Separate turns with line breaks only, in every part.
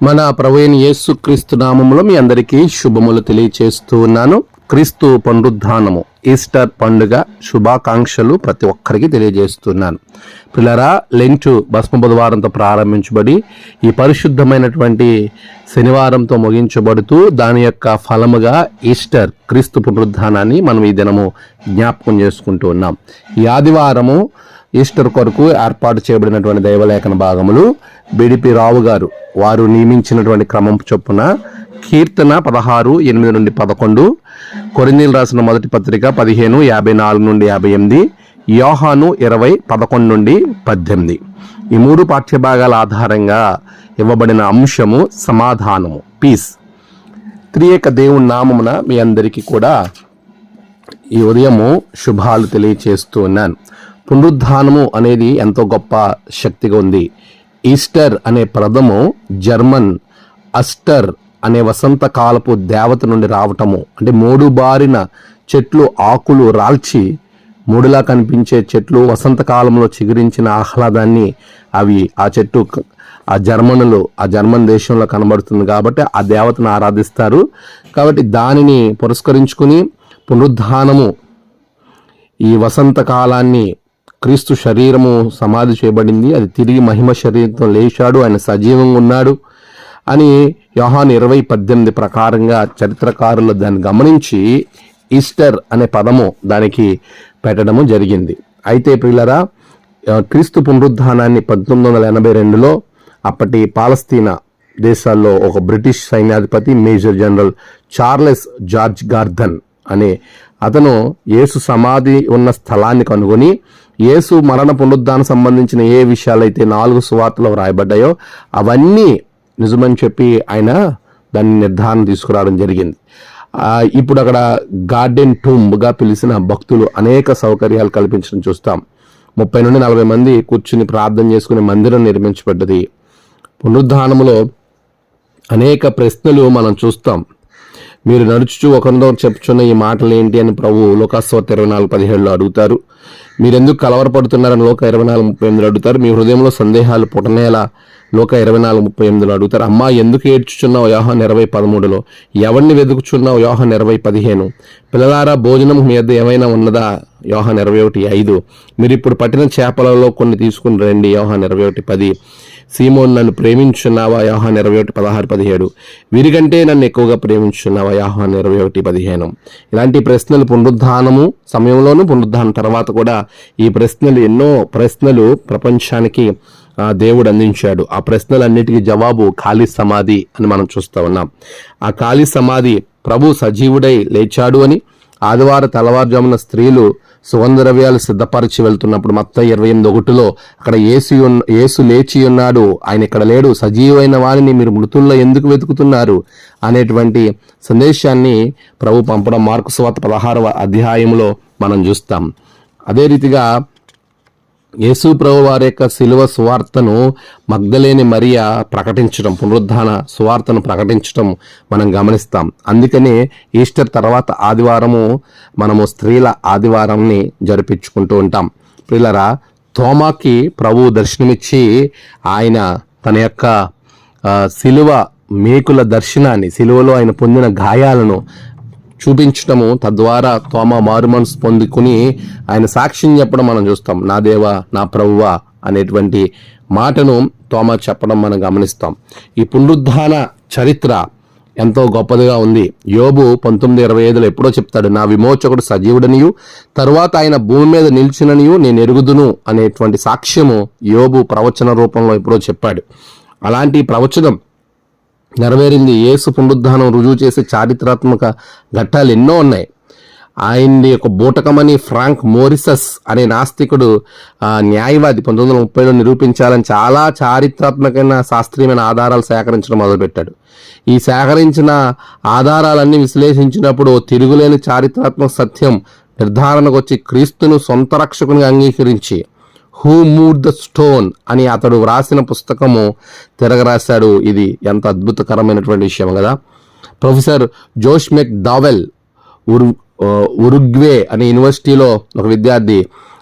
మన ప్రభుని యేసుక్రీస్తు నామములో మీ అందరికీ శుభములు తెలియచేస్తూ ఉన్నాను. క్రీస్తు పునరుద్ధానము ఈస్టర్ పండుగ శుభాకాంక్షలు ప్రతి ఒక్కరికి తెలియజేస్తున్నాను. పిల్లరా లెంచు భస్మ బుధవారంతో ప్రారంభించబడి ఈ పరిశుద్ధమైనటువంటి శనివారంతో ముగించబడుతూ దాని యొక్క ఫలముగా ఈస్టర్ క్రీస్తు పునరుద్ధానాన్ని మనం ఈ దినము జ్ఞాపకం చేసుకుంటూ ఉన్నాం. ఈ ఆదివారము ఈస్టర్ కొరకు ఏర్పాటు చేయబడినటువంటి దైవలేఖన భాగములు బిడిపి రావు గారు. వారు నియమించినటువంటి క్రమం చొప్పున కీర్తన పదహారు ఎనిమిది నుండి పదకొండు కొరిందీలు రాసిన మొదటి పత్రిక పదిహేను యాభై నాలుగు నుండి యాభై ఎనిమిది యోహాను ఇరవై పదకొండు నుండి పద్దెనిమిది. ఈ మూడు పాఠ్యభాగాల ఆధారంగా ఇవ్వబడిన అంశము సమాధానము. పీస్ త్రియేక దేవుని నామమున మీ అందరికీ కూడా ఈ ఉదయము శుభాలు తెలియచేస్తూ ఉన్నాను. పునరుద్ధానము అనేది ఎంతో గొప్ప శక్తిగా ఉంది. ఈస్టర్ అనే పదము జర్మన్ అస్టర్ అనే వసంతకాలపు దేవత నుండి రావటము. అంటే మూడు బారిన చెట్లు ఆకులు రాల్చి మూడులా కనిపించే చెట్లు వసంతకాలంలో చిగురించిన ఆహ్లాదాన్ని అవి ఆ చెట్టు ఆ జర్మనులు ఆ జర్మన్ దేశంలో కనబడుతుంది కాబట్టి ఆ దేవతను ఆరాధిస్తారు. కాబట్టి దానిని పురస్కరించుకుని పునరుద్ధానము ఈ వసంత కాలాన్ని క్రీస్తు శరీరము సమాధి చేయబడింది. అది తిరిగి మహిమ శరీరంతో లేచాడు. ఆయన సజీవంగా ఉన్నాడు అని యోహాన్ ఇరవై పద్దెనిమిది ప్రకారంగా చరిత్రకారులు దాన్ని గమనించి ఈస్టర్ అనే పదము దానికి పెట్టడము జరిగింది. అయితే ప్రియులరా క్రీస్తు పునరుద్ధానాన్ని పంతొమ్మిది వందల ఎనభై రెండులో అప్పటి పాలస్తీనా దేశాల్లో ఒక బ్రిటిష్ సైన్యాధిపతి major general Charles George Gordon అనే అతను యేసు సమాధి ఉన్న స్థలాన్ని కనుగొని యేసు మరణ పునరుద్ధానం సంబంధించిన ఏ విషయాలైతే నాలుగు సువార్తలు వ్రాయబడ్డాయో అవన్నీ నిజమని చెప్పి ఆయన దాన్ని నిర్ధారణ తీసుకురావడం జరిగింది. ఇప్పుడు అక్కడ గార్డెన్ టూమ్గా పిలిచిన భక్తులు అనేక సౌకర్యాలు కల్పించడం చూస్తాం. ముప్పై నుండి నలభై మంది కూర్చుని ప్రార్థన చేసుకునే మందిరం నిర్మించబడ్డది. పునరుద్ధానములో అనేక ప్రశ్నలు మనం చూస్తాం. మీరు నడుచుచు ఒకరితో చెప్పుచున్న ఈ మాటలు ఏంటి అని ప్రభు లోకాస్వార్త ఇరవై నాలుగు పదిహేడులో అడుగుతారు. మీరెందుకు కలవరపడుతున్నారని లోక ఇరవై నాలుగు ముప్పై ఎనిమిది అడుగుతారు. మీ హృదయంలో సందేహాలు పుట్టనేలా లోక ఇరవై నాలుగు ముప్పై ఎనిమిదిలో అడుగుతారు అమ్మా ఎందుకు ఏడ్చుచున్నావు యోహాన్ ఇరవై పదమూడులో? ఎవరిని వెతుకుచున్నావు యోహాన్ ఇరవై పదిహేను? పిల్లలారా భోజనం మీ వద్ద ఏమైనా ఉన్నదా? యోహాన్ ఇరవై ఒకటి ఐదు. మీరు ఇప్పుడు పట్టిన చేపలలో కొన్ని తీసుకుని రండి యోహాన్ ఇరవై ఒకటి పది. సీమోన్ నన్ను ప్రేమించున్నావా యాహాన్ ఇరవై ఒకటి పదహారు పదిహేడు. వీరికంటే నన్ను ఎక్కువగా ప్రేమించున్నావా యాహాన్ ఇరవై ఒకటి పదిహేను. ఇలాంటి ప్రశ్నలు పునరుద్ధానము సమయంలోనూ పునరుద్ధానం తర్వాత కూడా ఈ ప్రశ్నలు ఎన్నో ప్రశ్నలు ప్రపంచానికి దేవుడు అందించాడు. ఆ ప్రశ్నలన్నిటికీ జవాబు ఖాళీ సమాధి అని మనం చూస్తూ ఉన్నాం. ఆ ఖాళీ సమాధి ప్రభు సజీవుడై లేచాడు అని ఆదివారం తెల్లవారుజామున స్త్రీలు సుగంధ ద్రవ్యాలు సిద్ధపరిచి వెళ్తున్నప్పుడు మొత్తం ఇరవై ఎనిమిది ఒకటిలో అక్కడ ఏసు ఏసు లేచి ఉన్నాడు. ఆయన ఇక్కడ లేడు. సజీవైన వారిని మీరు మృతుల్లో ఎందుకు వెతుకుతున్నారు? అనేటువంటి సందేశాన్ని ప్రభు పంపడం మార్కు స్వాత పదహారవ అధ్యాయంలో మనం చూస్తాం. అదే రీతిగా యేసుప్రభు వారి యొక్క శిలువ సువార్తను మగ్ధలేని మరియ ప్రకటించడం పునరుద్ధాన సువార్తను ప్రకటించడం మనం గమనిస్తాం. అందుకనే ఈస్టర్ తర్వాత ఆదివారము మనము స్త్రీల ఆదివారంని జరిపించుకుంటూ ఉంటాం. పిల్లరా తోమాకి ప్రభు దర్శనమిచ్చి ఆయన తన యొక్క శిలువ మేకుల దర్శనాన్ని శిలువలో ఆయన పొందిన గాయాలను చూపించటము తద్వారా తోమ మారు మనసు పొందుకుని ఆయన సాక్ష్యం చెప్పడం మనం చూస్తాం. నా దేవా నా ప్రభువా అనేటువంటి మాటను తోమ చెప్పడం మనం గమనిస్తాం. ఈ పునరుద్ధాన చరిత్ర ఎంతో గొప్పదిగా ఉంది. యోబు పంతొమ్మిది ఇరవై ఐదులో ఎప్పుడో చెప్తాడు నా విమోచకుడు సజీవుడనియు తరువాత ఆయన భూమి మీద నిలిచిననియు నేను ఎరుగుదును అనేటువంటి సాక్ష్యము యోబు ప్రవచన రూపంలో ఎప్పుడో చెప్పాడు. అలాంటి ప్రవచనం నెరవేరింది. యేసు పునరుద్ధానం రుజువు చేసే చారిత్రాత్మక ఘట్టాలు ఎన్నో ఉన్నాయి. ఆయన్ని యొక్క బూటకమని ఫ్రాంక్ మోరిసస్ అనే నాస్తికుడు ఆ, న్యాయవాది పంతొమ్మిది వందల ముప్పైలో నిరూపించాలని చాలా చారిత్రాత్మకమైన శాస్త్రీయమైన ఆధారాలు సేకరించడం మొదలుపెట్టాడు. ఈ సేకరించిన ఆధారాలన్నీ విశ్లేషించినప్పుడు తిరుగులేని చారిత్రాత్మక సత్యం నిర్ధారణకు వచ్చి క్రీస్తును సొంత రక్షకునిగా అంగీకరించి హూ మూడ్ ద స్టోన్ అని అతడు వ్రాసిన పుస్తకము తిరగరాశాడు. ఇది ఎంత అద్భుతకరమైనటువంటి విషయం కదా. ప్రొఫెసర్ జోష్ మెక్ దావెల్ ఉరు ఉరుగ్వే అనే యూనివర్సిటీలో ఒక విద్యార్థి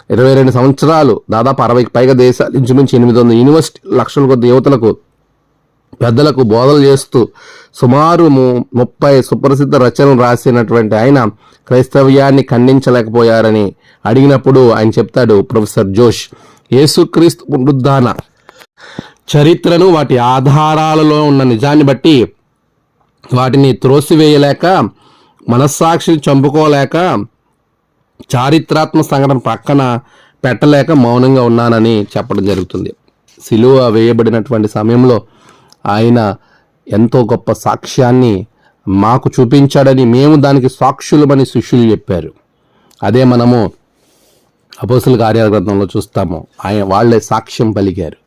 ఇరవై రెండు సంవత్సరాలు దాదాపు అరవైకి పైగా దేశాల నుంచి ఎనిమిది వందల యూనివర్సిటీ లక్షల కొద్ది యువతలకు పెద్దలకు బోధలు చేస్తూ సుమారు ముప్పై సుప్రసిద్ధ రచనలు రాసినటువంటి ఆయన క్రైస్తవ్యాన్ని ఖండించలేకపోయారని అడిగినప్పుడు ఆయన చెప్తాడు ప్రొఫెసర్ జోష్ యేసుక్రీస్తు పునరుద్ధాన చరిత్రను వాటి ఆధారాలలో ఉన్న నిజాన్ని బట్టి వాటిని త్రోసివేయలేక మనస్సాక్షిని చంపుకోలేక చారిత్రాత్మక సంఘటన పక్కన పెట్టలేక మౌనంగా ఉన్నానని చెప్పడం జరుగుతుంది. సిలువ వేయబడినటువంటి సమయంలో ఆయన ఎంతో గొప్ప సాక్ష్యాన్ని మాకు చూపించాడని మేము దానికి సాక్షులమని శిష్యులు చెప్పారు. అదే మనము అపోసల కార్యాల గ్రంథంలో చూస్తాము. ఆయన వాళ్ళే సాక్ష్యం పలికారు.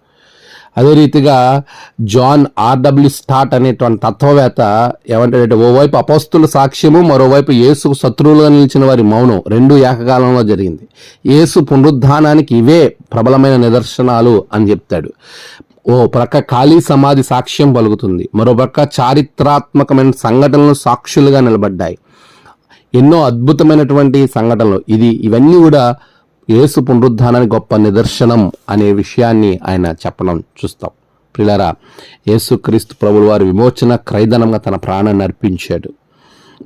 అదే రీతిగా జాన్ ఆర్డబ్ల్యూ స్టార్ట్ అనేటువంటి తత్వవేత్త ఏమంటాడంటే ఓవైపు అపోస్తుల సాక్ష్యము మరోవైపు యేసు శత్రువులుగా నిలిచిన వారి మౌనం రెండు ఏకకాలంలో జరిగింది. యేసు పునరుద్ధానానికి ఇవే ప్రబలమైన నిదర్శనాలు అని చెప్తాడు. ఓ ప్రక్క ఖాళీ సమాధి సాక్ష్యం పలుకుతుంది. మరో ప్రక్క చారిత్రాత్మకమైన సంఘటనలు సాక్షులుగా నిలబడ్డాయి. ఎన్నో అద్భుతమైనటువంటి సంఘటనలు. ఇది ఇవన్నీ కూడా యేసు పునరుద్ధానానికి గొప్ప నిదర్శనం అనే విషయాన్ని ఆయన చెప్పడం చూస్తాం. ప్రిలారా యేసుక్రీస్తు ప్రభుల వారి విమోచన క్రైదనంగా తన ప్రాణాన్ని అర్పించాడు.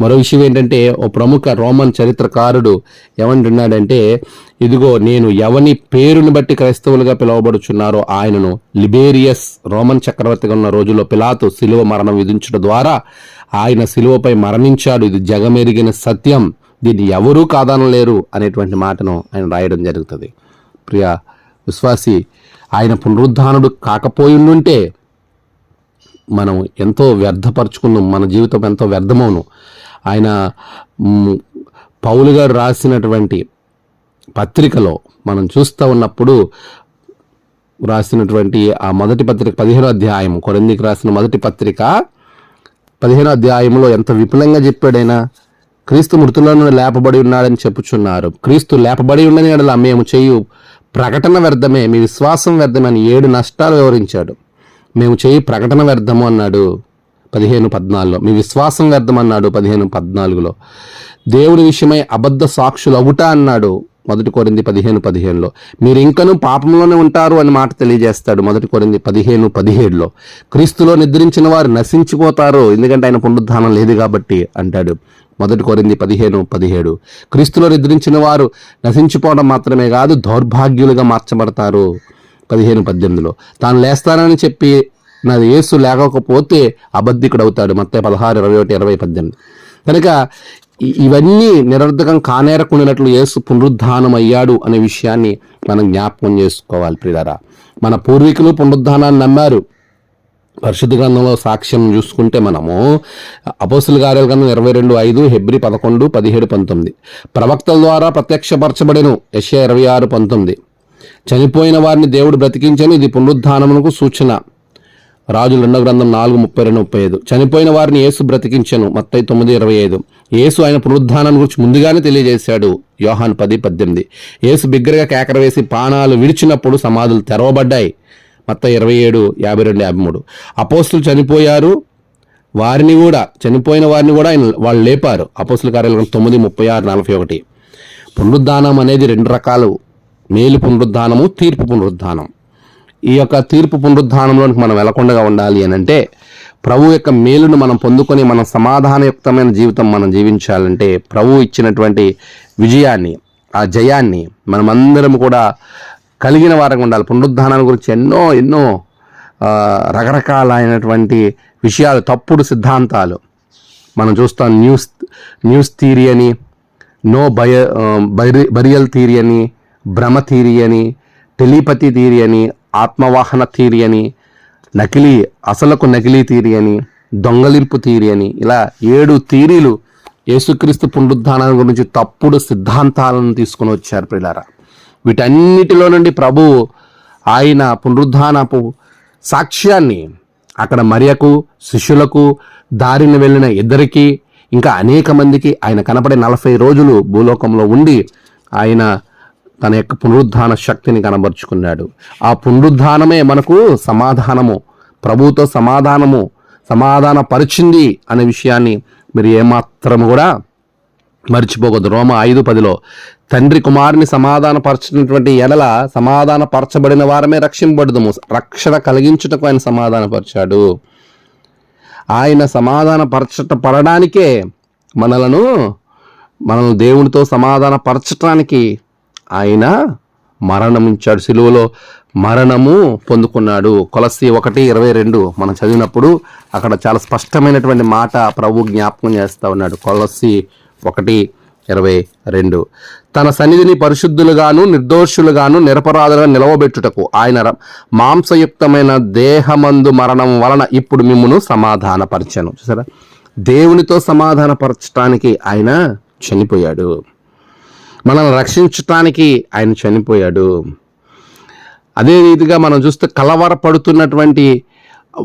మరో విషయం ఏంటంటే ఓ ప్రముఖ రోమన్ చరిత్రకారుడు ఏమంటున్నాడంటే ఇదిగో నేను ఎవని పేరుని బట్టి క్రైస్తవులుగా పిలువబడుచున్నారో ఆయనను లిబేరియస్ రోమన్ చక్రవర్తిగా ఉన్న రోజుల్లో పిలాతు శిలువ మరణం విధించడం ద్వారా ఆయన శిలువపై మరణించాడు. ఇది జగమెరిగిన సత్యం. దీన్ని ఎవరూ కాదనలేరు అనేటువంటి మాటను ఆయన రాయడం జరుగుతుంది. ప్రియ విశ్వాసి ఆయన పునరుద్ధానుడు కాకపోయిండుంటే మనం ఎంతో వ్యర్థపరుచుకున్నాం మన జీవితం ఎంతో వ్యర్థమవును. ఆయన పౌలు గారు రాసినటువంటి పత్రికలో మనం చూస్తూ ఉన్నప్పుడు రాసినటువంటి ఆ మొదటి పత్రిక పదిహేనో అధ్యాయం కొరందికి రాసిన మొదటి పత్రిక పదిహేనో అధ్యాయంలో ఎంత విపులంగా చెప్పాడైనా క్రీస్తు మృతుల్లో నుండి లేపబడి ఉన్నాడని చెప్పుచున్నారు. క్రీస్తు లేపబడి ఉండని ఎడల మేము చేయు ప్రకటన వ్యర్థమే మీ విశ్వాసం వ్యర్థమని ఏడు నష్టాలు వివరించాడు. మేము చేయి ప్రకటన వ్యర్థము అన్నాడు పదిహేను పద్నాలుగులో. మీ విశ్వాసం వ్యర్థం అన్నాడు పదిహేను పద్నాలుగులో. దేవుడి విషయమై అబద్ధ సాక్షులు అవుట అన్నాడు. మొదటి కొరింది పదిహేను పదిహేనులో. మీరు ఇంకనూ పాపంలోనే ఉంటారు అని మాట తెలియజేస్తాడు మొదటి కొరింది పదిహేను పదిహేడులో. క్రీస్తులో నిద్రించిన వారు నశించిపోతారు ఎందుకంటే ఆయన పునరుద్ధానం లేదు కాబట్టి అంటాడు మొదటి కోరింది పదిహేను పదిహేడు. క్రీస్తులో నిద్రించిన వారు నశించిపోవడం మాత్రమే కాదు దౌర్భాగ్యులుగా మార్చబడతారు పదిహేను పద్దెనిమిదిలో. తాను లేస్తానని చెప్పి నాది యేసు లేకపోతే అబద్ధికుడు అవుతాడు మొత్తం పదహారు ఇరవై ఒకటి ఇరవై పద్దెనిమిది. కనుక ఇవన్నీ నిరర్ధకం కానేరకుండినట్లు యేసు పునరుద్ధానం అయ్యాడు అనే విషయాన్ని మనం జ్ఞాపకం చేసుకోవాలి ప్రియులారా. మన పూర్వీకులు పునరుద్ధానాన్ని నమ్మారు. పరిశుద్ధ గ్రంథంలో సాక్ష్యం చూసుకుంటే మనము అపోసుల కార్యాల గ్రంథం ఇరవై రెండు ఐదు హెబ్రి పదకొండు పదిహేడు పంతొమ్మిది. ప్రవక్తల ద్వారా ప్రత్యక్షపరచబడిను ఎస్ఏ ఇరవై ఆరు పంతొమ్మిది. చనిపోయిన వారిని దేవుడు బ్రతికించను ఇది పునరుద్ధానమునకు సూచన. రాజుల రెండవ గ్రంథం నాలుగు ముప్పై రెండు ముప్పై ఐదు. చనిపోయిన వారిని యేసు బ్రతికించను మత్తై తొమ్మిది ఇరవై ఐదు. యేసు ఆయన పునరుద్ధానం గురించి ముందుగానే తెలియజేశాడు యోహాన్ పది పద్దెనిమిది. యేసు బిగ్గరగా కేకర వేసి పానాలు విడిచినప్పుడు సమాధులు తెరవబడ్డాయి. మత్త ఇరవై ఏడు యాభై రెండు యాభై మూడు. అపోస్తులు చనిపోయారు వారిని కూడా చనిపోయిన వారిని కూడా ఆయన వాళ్ళు లేపారు. అపోస్తుల కార్యాలయం తొమ్మిది ముప్పై ఆరు నలభై ఒకటి. పునరుద్ధానం అనేది రెండు రకాలు. మేలు పునరుద్ధానము తీర్పు పునరుద్ధానం. ఈ యొక్క తీర్పు పునరుద్ధానంలోనికి మనం వెళ్ళకుండా ఉండాలి అని అంటే ప్రభు యొక్క మేలును మనం పొందుకొని మనం సమాధానయుక్తమైన జీవితం మనం జీవించాలంటే ప్రభు ఇచ్చినటువంటి విజయాన్ని ఆ జయాన్ని మనమందరం కూడా కలిగిన వారంగా ఉండాలి. పునరుద్ధానాన్ని గురించి ఎన్నో ఎన్నో రకరకాలైనటువంటి విషయాలు తప్పుడు సిద్ధాంతాలు మనం చూస్తాం. న్యూస్ న్యూస్ థీరీ అని నో బయ బరి బరియల్ థీరీ అని భ్రమ థీరీ అని టెలిపతి థీరీ అని ఆత్మవాహన థీరీ అని నకిలీ అసలకు నకిలీ థీరీ అని దొంగలింపు థీరీ అని ఇలా ఏడు థియరీలు యేసుక్రీస్తు పునరుద్ధానం గురించి తప్పుడు సిద్ధాంతాలను తీసుకొని వచ్చారు ప్రిలారా. వీటన్నిటిలో నుండి ప్రభువు ఆయన పునరుద్ధానపు సాక్ష్యాన్ని అక్కడ మరియకు శిష్యులకు దారిన వెళ్ళిన ఇద్దరికి ఇంకా అనేక మందికి ఆయన కనపడే నలభై రోజులు భూలోకంలో ఉండి ఆయన తన యొక్క పునరుద్ధాన శక్తిని కనబరుచుకున్నాడు. ఆ పునరుద్ధానమే మనకు సమాధానము. ప్రభుతో సమాధానము సమాధాన పరిచింది అనే విషయాన్ని మీరు ఏమాత్రము కూడా మర్చిపోకూడదు. రోమ ఐదు పదిలో తండ్రి కుమారుని సమాధానపరచినటువంటి ఎడల సమాధానపరచబడిన వారమే రక్షింపబడదుము. రక్షణ కలిగించుటకు ఆయన సమాధానపరిచాడు. ఆయన సమాధాన పరచట పడడానికే మనలను మనల్ని దేవునితో సమాధాన పరచటానికి ఆయన మరణించాడు సిలువలో మరణము పొందుకున్నాడు. కొలసి ఒకటి ఇరవై రెండు మనం చదివినప్పుడు అక్కడ చాలా స్పష్టమైనటువంటి మాట ప్రభు జ్ఞాపకం చేస్తూ ఉన్నాడు. కొలసి ఒకటి ఇరవై రెండు. తన సన్నిధిని పరిశుద్ధులుగాను నిర్దోషులుగాను నిరపరాధులుగా నిలవబెట్టుటకు ఆయన ర- మాంసయుక్తమైన దేహమందు మరణం వలన ఇప్పుడు మిమ్మను సమాధానపరచను. చూసారా? దేవునితో సమాధానపరచడానికి ఆయన చనిపోయాడు. మనల్ని రక్షించటానికి ఆయన చనిపోయాడు. అదే రీతిగా మనం చూస్తే కలవరపడుతున్నటువంటి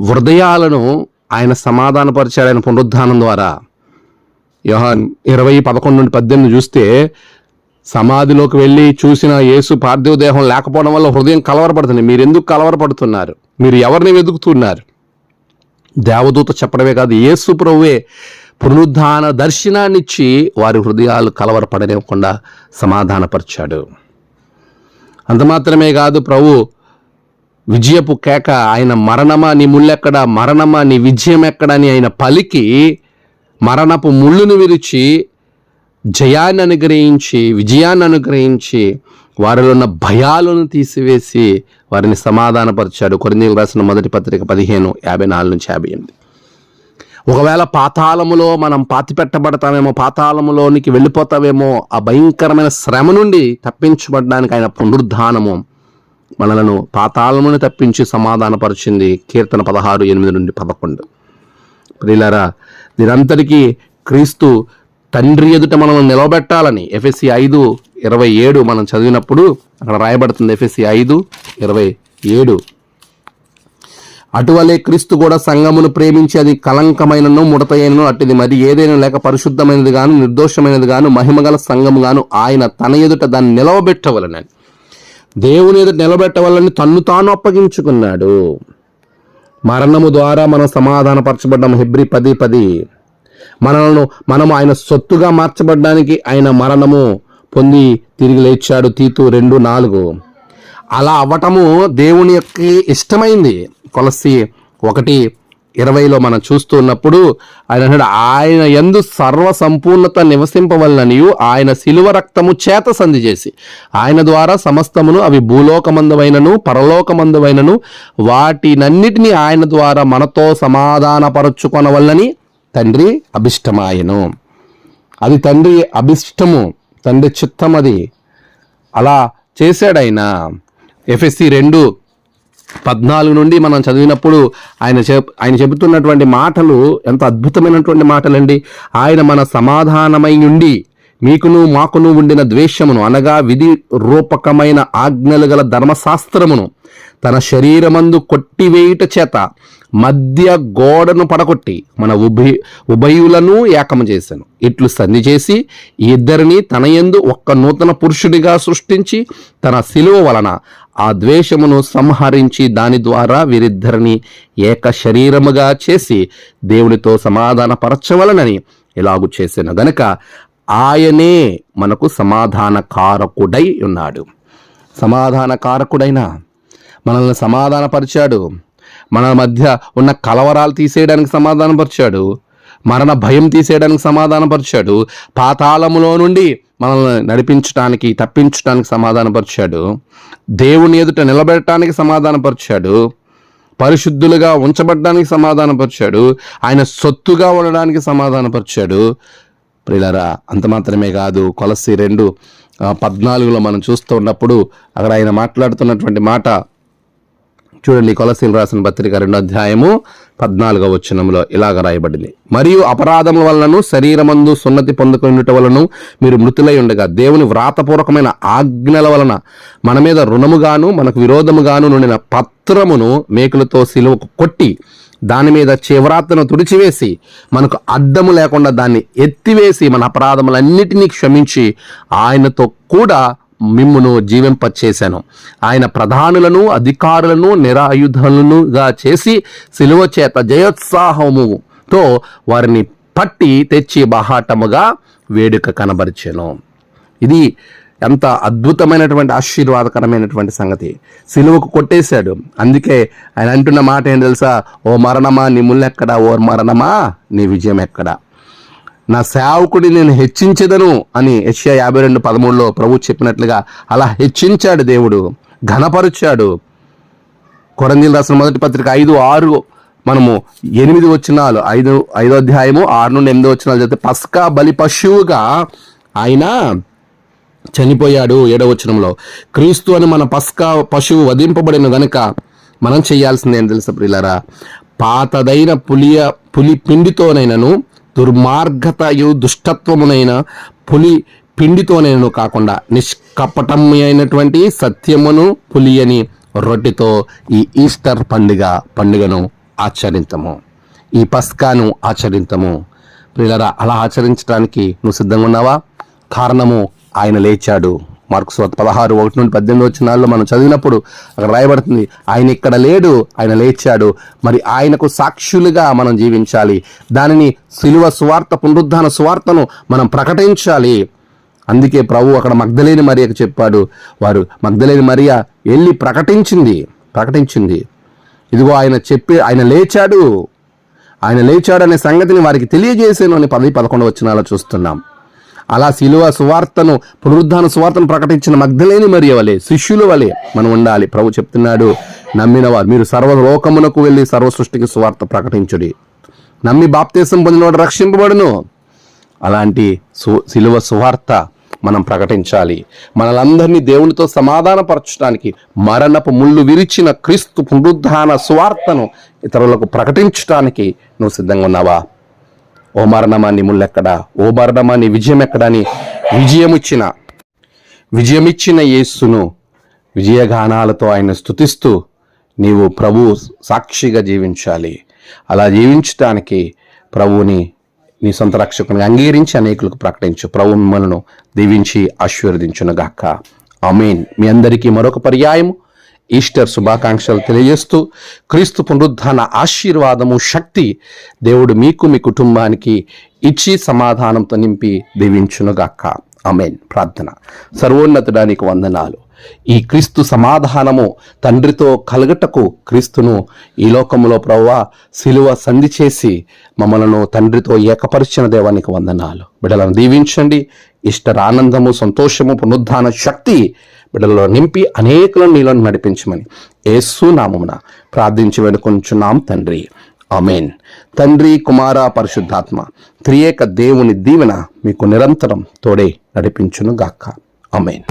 హృదయాలను ఆయన సమాధానపరిచాడు ఆయన పునరుద్ధానం ద్వారా. యోహాన్ ఇరవై పదకొండు నుండి పద్దెనిమిది చూస్తే సమాధిలోకి వెళ్ళి చూసిన యేసు పార్థివ దేహం లేకపోవడం వల్ల హృదయం కలవరపడుతుంది. మీరు ఎందుకు కలవరపడుతున్నారు? మీరు ఎవరిని వెతుకుతున్నారు? దేవదూత చెప్పడమే కాదు యేసు ప్రభువే పునరుద్ధాన దర్శనాన్నిచ్చి వారి హృదయాలు కలవరపడనివ్వకుండా సమాధానపరిచాడు. అంత మాత్రమే కాదు ప్రభు విజయపు కేక ఆయన మరణమా నీ ముళ్ళెక్కడ మరణమా నీ విజయం ఎక్కడ అని ఆయన పలికి మరణపు ముళ్ళును విరిచి జయాన్ని అనుగ్రహించి విజయాన్ని అనుగ్రహించి వారిలో ఉన్న భయాలను తీసివేసి వారిని సమాధానపరిచాడు. కొరిందీలు రాసిన మొదటి పత్రిక పదిహేను యాభై నాలుగు నుంచి యాభై ఎనిమిది. ఒకవేళ పాతాళములో మనం పాతి పెట్టబడతామేమో పాతాళములోనికి వెళ్ళిపోతామేమో ఆ భయంకరమైన శ్రమ నుండి తప్పించబడడానికి ఆయన పునరుద్ధానము మనలను పాతాళముని తప్పించి సమాధానపరిచింది కీర్తన పదహారు ఎనిమిది నుండి పదకొండు. ప్రియులారా దీనంతటికీ క్రీస్తు తండ్రి ఎదుట మనల్ని నిలబెట్టాలని ఎఫ్ఎస్సి ఐదు ఇరవై ఏడు మనం చదివినప్పుడు అక్కడ రాయబడుతుంది ఎఫ్ఎస్సి ఐదు ఇరవై ఏడు. అటువలే క్రీస్తు కూడా సంఘమును ప్రేమించి అది కలంకమైనను ముడతైనను అట్టిది. మరి ఏదైనా లేక పరిశుద్ధమైనది గాను నిర్దోషమైనది గాను మహిమగల సంఘము గాను ఆయన తన ఎదుట దాన్ని నిలవబెట్టవలనని దేవుని ఎదుట నిలబెట్టవలని తన్ను తాను అప్పగించుకున్నాడు. మరణము ద్వారా మనం సమాధానపరచబడ్డం. హెబ్రి పది పది. మనలను మనము ఆయన సొత్తుగా మార్చబడ్డానికి ఆయన మరణము పొంది తిరిగి లేచాడు. తీతు రెండు నాలుగు. అలా అవ్వటము దేవుని యొక్క ఇష్టమైంది. కొలసి ఒకటి ఇరవైలో మనం చూస్తున్నప్పుడు ఆయన అన్నాడు ఆయన ఎందు సర్వ సంపూర్ణత నివసింపవలననియు ఆయన శిలువ రక్తము చేత సంధి చేసి ఆయన ద్వారా సమస్తమును అవి భూలోకమందువైనను పరలోకమందువైనను వాటినన్నిటినీ ఆయన ద్వారా మనతో సమాధానపరచుకొనవల్లని తండ్రి అభిష్టమాయను. అది తండ్రి అభిష్టము తండ్రి చిత్తం అది అలా చేశాడు ఆయన. ఎఫ్ఎస్సి రెండు పద్నాలుగు నుండి మనం చదివినప్పుడు ఆయన చెప్ ఆయన చెబుతున్నటువంటి మాటలు ఎంత అద్భుతమైనటువంటి మాటలండి. ఆయన మన సమాధానమై ఉండి మీకును మాకును ఉండిన ద్వేషమును అనగా విధి రూపకమైన ఆజ్ఞలు గల ధర్మశాస్త్రమును తన శరీరమందు కొట్టివేయుట చేత మధ్య గోడను పడగొట్టి మన ఉభయ ఉభయులను ఏకము చేశాను. ఇట్లు సంధి చేసి ఇద్దరిని తన యందు ఒక్క నూతన పురుషుడిగా సృష్టించి తన శిలువ వలన ఆ ద్వేషమును సంహరించి దాని ద్వారా వీరిద్దరిని ఏక శరీరముగా చేసి దేవునితో సమాధానపరచవలనని ఇలాగు చేసిన గనక ఆయనే మనకు సమాధాన కారకుడై ఉన్నాడు. సమాధాన కారకుడైన మనల్ని సమాధానపరిచాడు. మన మధ్య ఉన్న కలవరాలు తీసేయడానికి సమాధానపరిచాడు. మరణ భయం తీసేయడానికి సమాధానపరిచాడు. పాతాళములో నుండి మనల్ని నడిపించడానికి తప్పించడానికి సమాధానపరిచాడు. దేవుని ఎదుట నిలబెట్టడానికి సమాధానపరిచాడు. పరిశుద్ధులుగా ఉంచబడడానికి సమాధానపరిచాడు. ఆయన సొత్తుగా ఉండడానికి సమాధానపరిచాడు. ప్రిలరా అంత మాత్రమే కాదు. కొలసి రెండు పద్నాలుగులో మనం చూస్తూ ఉన్నప్పుడు అక్కడ ఆయన మాట్లాడుతున్నటువంటి మాట చూడండి కొలసీలు రాసిన పత్రిక రెండో అధ్యాయము పద్నాలుగో వచనంలో ఇలాగ రాయబడింది. మరియు అపరాధముల వలనను శరీరమందు సున్నతి పొందుకున్నట వలన మీరు మృతులై ఉండగా దేవుని వ్రాతపూర్వకమైన ఆజ్ఞల వలన మన మీద రుణముగాను మనకు విరోధముగాను నుండిన పత్రమును మేకులతో సిలువకు కొట్టి దాని మీద చివరాత్రను తుడిచివేసి మనకు అడ్డము లేకుండా దాన్ని ఎత్తివేసి మన అపరాధములన్నిటినీ క్షమించి ఆయనతో కూడా మిమ్మును జీవింపచేశాను. ఆయన ప్రధానులను అధికారులను నిరాయుధులనుగా చేసి సిలువ చేత జయోత్సాహముతో వారిని పట్టి తెచ్చి బహాటముగా వేడుక కనబరిచాను. ఇది ఎంత అద్భుతమైనటువంటి ఆశీర్వాదకరమైనటువంటి సంగతి. సిలువకు కొట్టేశాడు. అందుకే ఆయన అంటున్న మాట ఏం తెలుసా? ఓ మరణమా? నీ ముళ్ళెక్కడా ఓ మరణమా? నీ విజయం ఎక్కడా నా సేవకుడి నేను హెచ్చించదను అని ఎషియా యాభై రెండు పదమూడులో ప్రభు చెప్పినట్లుగా అలా హెచ్చించాడు దేవుడు ఘనపరుచాడు. కొరంజీలు రాసిన మొదటి పత్రిక ఐదు ఆరు మనము ఎనిమిది వచనాలు ఐదు ఐదో అధ్యాయము ఆరు నుండి ఎనిమిది వచ్చినాలు చదివితే పస్కా బలి పశువుగా ఆయన చనిపోయాడు ఏడవ వచనంలో. క్రీస్తు అని మన పస్కా పశువు వధింపబడిన గనుక మనం చేయాల్సింది ఏం తెలుసా పాతదైన పులియ పులి పిండితోనైనను దుర్మార్గతయు దుష్టత్వమునైన పులి పిండితోనైనను కాకుండా నిష్కపటమైనటువంటి సత్యమును పులియని రొట్టెతో ఈ ఈస్టర్ పండుగ పండుగను ఆచరించము ఈ పస్కాను ఆచరించము ప్రియులరా అలా ఆచరించడానికి నువ్వు సిద్ధంగా ఉన్నావా? కారణము ఆయన లేచాడు. మార్కు స్వాత పదహారు ఒకటి నుండి పద్దెనిమిది వచ్చినాల్లో మనం చదివినప్పుడు అక్కడ రాయబడుతుంది ఆయన ఇక్కడ లేడు ఆయన లేచాడు మరి ఆయనకు సాక్షులుగా మనం జీవించాలి. దానిని సిలువ సువార్త పునరుద్ధాన సువార్తను మనం ప్రకటించాలి. అందుకే ప్రభు అక్కడ మగ్ధలేని మరియకు చెప్పాడు వారు మగ్ధలేని మరియ వెళ్ళి ప్రకటించింది ప్రకటించింది. ఇదిగో ఆయన చెప్పి ఆయన లేచాడు ఆయన లేచాడు అనే సంగతిని వారికి తెలియజేసాను అని పది పదకొండు వచ్చినాలో చూస్తున్నాం. అలా శిలువ సువార్తను పునరుద్ధాన సువార్తను ప్రకటించిన మగ్ధలేని మరి వలె శిష్యుల వలె మనం ఉండాలి. ప్రభు చెప్తున్నాడు నమ్మిన వారు మీరు సర్వలోకమునకు వెళ్ళి సర్వ సృష్టికి సువార్త ప్రకటించుడి. నమ్మి బాప్తీసం పొందినవాడు రక్షింపబడును. అలాంటి సు శిలువ సువార్త మనం ప్రకటించాలి. మనలందరినీ దేవునితో సమాధానపరచడానికి మరణపు ముళ్ళు విరిచిన క్రీస్తు పునరుద్ధాన సువార్తను ఇతరులకు ప్రకటించడానికి నువ్వు సిద్ధంగా ఉన్నావా? ఓ మరణమాన్ని ముళ్ళెక్కడ ఓ మరణమాన్ని విజయం ఎక్కడని విజయమిచ్చిన విజయమిచ్చిన యేస్సును విజయగానాలతో ఆయన స్తుతిస్తూ నీవు ప్రభు సాక్షిగా జీవించాలి. అలా జీవించటానికి ప్రభువుని నీ సొంత రక్షకుని అంగీకరించి అనేకులకు ప్రకటించు. ప్రభు మిమ్మల్ని దీవించి ఆశీర్వదించునుగాక. అమీన్ మీ అందరికీ మరొక పర్యాయం ఈస్టర్ శుభాకాంక్షలు తెలియజేస్తూ క్రీస్తు పునరుద్ధాన ఆశీర్వాదము శక్తి దేవుడు మీకు మీ కుటుంబానికి ఇచ్చి సమాధానంతో నింపి దీవించునుగాక. అమేన్ ప్రార్థన. సర్వోన్నతుడానికి వందనాలు. ఈ క్రీస్తు సమాధానము తండ్రితో కలగటకు క్రీస్తును ఈ లోకములో ప్రవ్వా సిలువ సంధి చేసి మమ్మలను తండ్రితో ఏకపరిచిన దేవానికి వందనాలు. బిడ్డలను దీవించండి. ఇష్టర ఆనందము సంతోషము పునరుద్ధాన శక్తి బిడ్డలలో నింపి అనేకులను నీలో నడిపించమని ఏసు నామమున ప్రార్థించి వేడుకొంచున్నాం తండ్రి. అమేన్ తండ్రి కుమార పరిశుద్ధాత్మ త్రియేక దేవుని దీవెన మీకు నిరంతరం తోడే నడిపించును గాక అమేన్